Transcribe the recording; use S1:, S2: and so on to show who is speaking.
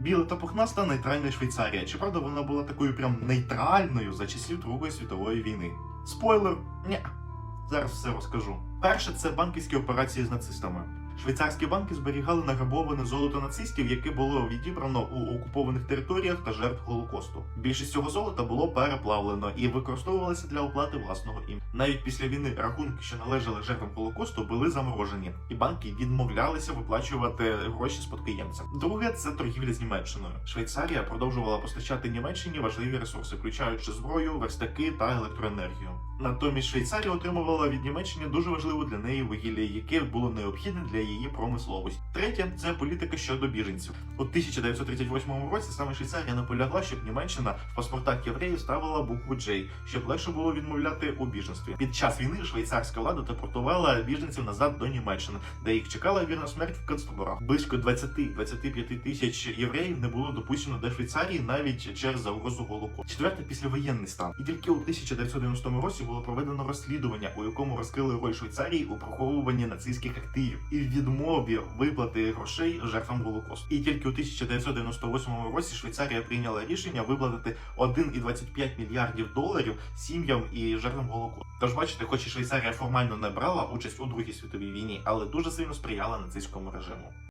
S1: Біла та пухнаста нейтральна Швейцарія. Чи правда вона була такою прям нейтральною за часів Другої світової війни? Спойлер, ні. Зараз все розкажу. Перше це банківські операції з нацистами. Швейцарські банки зберігали награбоване золото нацистів, яке було відібрано у окупованих територіях та жертв Голокосту. Більшість цього золота було переплавлено і використовувалося для оплати власного ім'я. Навіть після війни рахунки, що належали жертвам Голокосту, були заморожені, і банки відмовлялися виплачувати гроші спадкоємцям. Друге це торгівля з Німеччиною. Швейцарія продовжувала постачати Німеччині важливі ресурси, включаючи зброю, верстаки та електроенергію. Натомість Швейцарія отримувала від Німеччини дуже важливу для неї вугілля, яке було необхідне для її промисловості. Третє це політика щодо біженців. У 1938 році саме Швейцарія наполягла, щоб Німеччина в паспортах євреїв ставила букву J, щоб легше було відмовляти у біженстві. Під час війни швейцарська влада депортувала біженців назад до Німеччини, де їх чекала вірна смерть в концтаборах. Близько 20-25 тисяч євреїв не було допущено до Швейцарії навіть через загрозу голокосту. Четверте післявоєнний стан. І тільки у 1990 році було проведено розслідування, у якому розкрили роль Швейцарії у приховуванні нацистських активів і відмові виплати грошей жертвам голокосту. І тільки у 1998 році Швейцарія прийняла рішення виплатити 1,25 мільярдів доларів сім'ям і жертвам голокосту. Тож бачите, хоч і Швейцарія формально не брала участь у Другій світовій війні, але дуже сильно сприяла нацистському режиму.